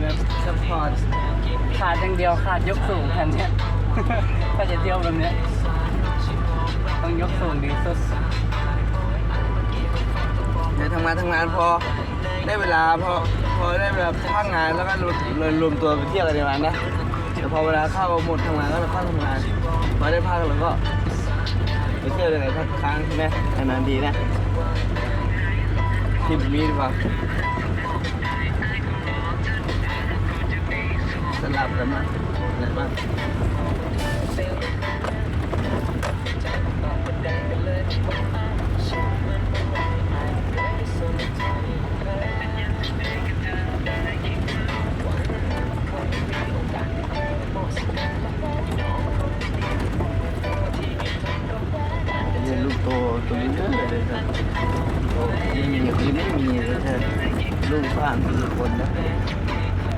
แบบสปอร์ตขาดอย่างเดียวขาดยกสูงคันเนี้ยถ้าจะเที่ยวแบบเนี้ยต้องยกสูงดีสุดเดี๋ยวทำงานทำงานพอได้เวลาพอพอได้เวลาพักงานแล้วก็รวมเลยรวมตัวไปเที่ยวกันในวันนะแต่พอเวลาเข้าหมดทำงานก็เข้าทำงานพอได้พักแล้วก็ไปเที่ยวยังไงพักค้างใช่ไหมอันนั้นดีนะที่มีดีกว่าามกันนะอะไรบ้างรียนลูตัวนี้เลยเลยครับยไม่มีคือไม่มีเลยใช่ลูกบ้านคือคนนะ